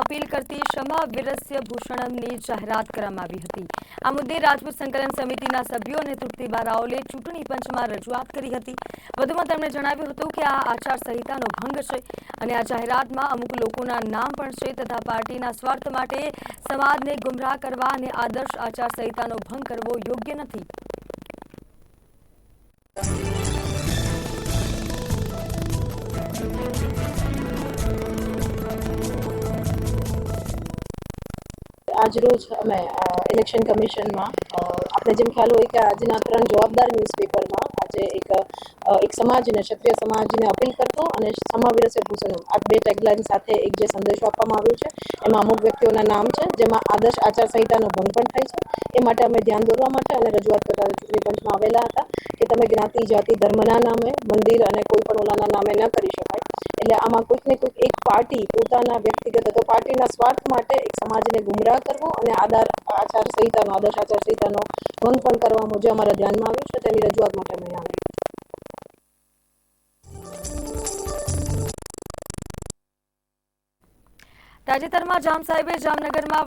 Appeal કરતી ક્ષમા વિરસ્ય ભૂષણમની જાહેરાત કરવામાં આવી હતી. આ મુદ્દે રાજપૂત સંકલન સમિતિના સભ્યો અને તૃપ્તિબા રાઓલે ચૂંટણી પંચમાં રજૂઆત કરી હતી. વધુમાં તેમણે જણાવ્યું હતું કે આ આચારસંહિતાનો ભંગ છે અને આ જાહેરાતમાં અમુક લોકોના નામ પણ છે તથા પાર્ટીના સ્વાર્થ માટે સમાજને ગુમરાહ કરવા અને આદર્શ આચારસંહિતાનો ભંગ કરવો યોગ્ય નથી. આજરોજ અમે ઇલેક્શન કમિશનમાં આપણે જેમ ખ્યાલ હોય કે આજના ત્રણ જવાબદાર ન્યૂઝપેપરમાં આજે એક એક સમાજને ક્ષત્રિય સમાજને અપીલ કરતો અને સમાવિરસે ભૂષણમ આ બે ટેગલાઇન સાથે એક જે સંદેશો આપવામાં આવ્યો છે, એમાં અમુક વ્યક્તિઓના નામ છે, જેમાં આદર્શ આચારસંહિતાનો ભંગ પણ થાય છે. એ માટે અમે ધ્યાન દોરવા માટે અને રજૂઆત કરતા ચૂંટણી પંચમાં આવેલા હતા કે તમે જ્ઞાતિ, જાતિ, ધર્મના નામે મંદિર અને કોઈ પણ ઓલાના નામે ન કરી શકાય. એટલે આમાં કોઈક ને કોઈક એક પાર્ટી, પોતાના વ્યક્તિગત અથવા પાર્ટીના સ્વાર્થ માટે એક સમાજને ગુમરાહ કરવો અને આધાર આચાર સંહિતાનો, આદર્શ આચાર સંહિતાનો ભંગ પણ કરવામાં જે અમારા ધ્યાનમાં આવ્યું છે. તેની રજૂઆત માટે અમે આવી. તાજેતરમાં જામ સાહેબે જામનગરમાં